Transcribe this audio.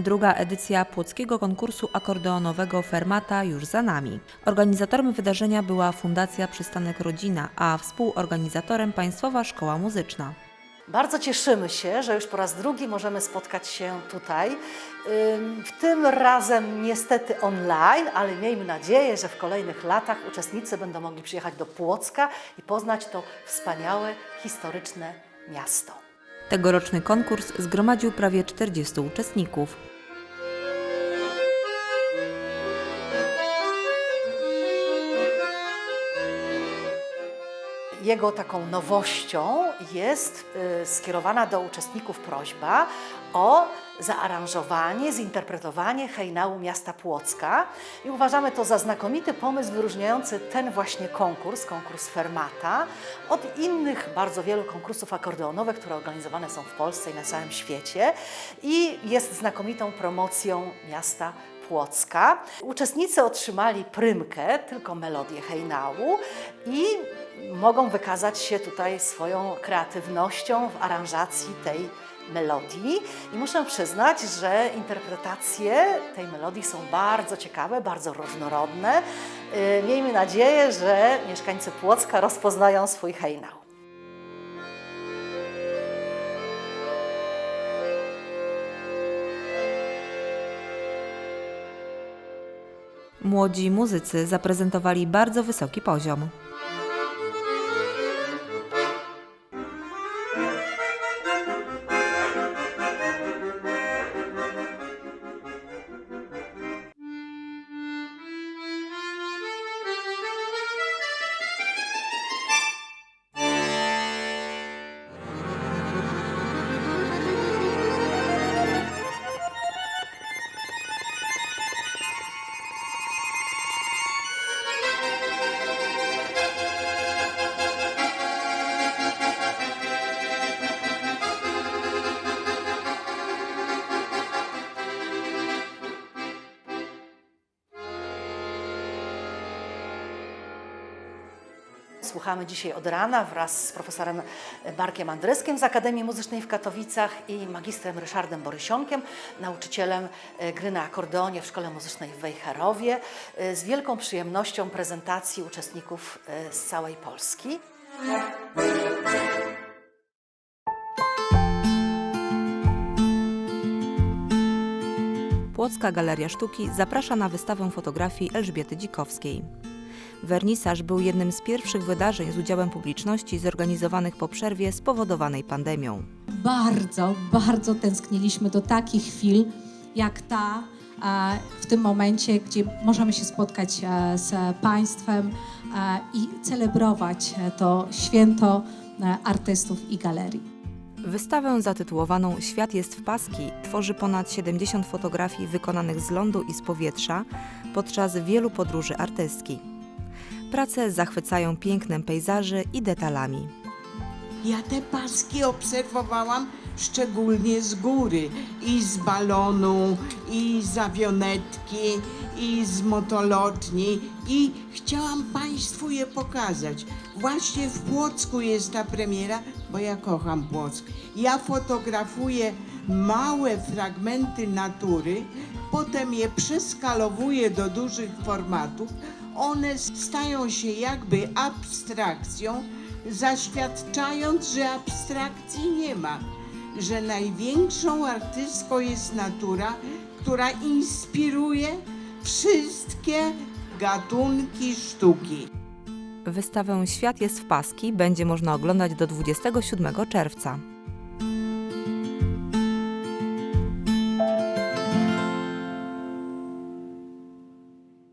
Druga edycja płockiego konkursu akordeonowego Fermata już za nami. Organizatorem wydarzenia była Fundacja Przystanek Rodzina, a współorganizatorem Państwowa Szkoła Muzyczna. Bardzo cieszymy się, że już po raz drugi możemy spotkać się tutaj. W tym razem niestety online, ale miejmy nadzieję, że w kolejnych latach uczestnicy będą mogli przyjechać do Płocka i poznać to wspaniałe, historyczne miasto. Tegoroczny konkurs zgromadził prawie 40 uczestników. Jego taką nowością jest y, skierowana do uczestników prośba o zaaranżowanie, zinterpretowanie hejnału miasta Płocka i uważamy to za znakomity pomysł wyróżniający ten właśnie konkurs, konkurs Fermata, od innych bardzo wielu konkursów akordeonowych, które organizowane są w Polsce i na całym świecie i jest znakomitą promocją miasta Płocka. Uczestnicy otrzymali prymkę, tylko melodię hejnału i mogą wykazać się tutaj swoją kreatywnością w aranżacji tej melodii. I muszę przyznać, że interpretacje tej melodii są bardzo ciekawe, bardzo różnorodne. Yy, Miejmy nadzieję, że mieszkańcy Płocka rozpoznają swój hejnał. Młodzi muzycy zaprezentowali bardzo wysoki poziom. Słuchamy dzisiaj od rana wraz z profesorem Markiem Andryskiem z Akademii Muzycznej w Katowicach i magistrem Ryszardem Borysionkiem, nauczycielem e, gry na akordeonie w Szkole Muzycznej w Wejherowie. E, Z wielką przyjemnością prezentacji uczestników e, z całej Polski. Płocka Galeria Sztuki zaprasza na wystawę fotografii Elżbiety Dzikowskiej. Wernisaż był jednym z pierwszych wydarzeń z udziałem publiczności zorganizowanych po przerwie spowodowanej pandemią. bardzo, bardzo tęskniliśmy do takich chwil jak ta e, w tym momencie, gdzie możemy się spotkać e, z Państwem e, i celebrować to święto artystów i galerii. Wystawę zatytułowaną Świat jest w paski tworzy ponad 70 fotografii wykonanych z lądu i z powietrza podczas wielu podróży artystki. Prace zachwycają pięknem pejzaży i detalami. Ja te paski obserwowałam szczególnie z góry i z balonu, i z awionetki, i z motolotni i chciałam Państwu je pokazać. Właśnie w Płocku jest ta premiera, bo ja kocham Płock. Ja fotografuję małe fragmenty natury, potem je przeskalowuję do dużych formatów. One stają się jakby abstrakcją, zaświadczając, że abstrakcji nie ma, że największą artystką jest natura, która inspiruje wszystkie gatunki sztuki. Wystawę Świat jest w paski będzie można oglądać do 27 czerwca.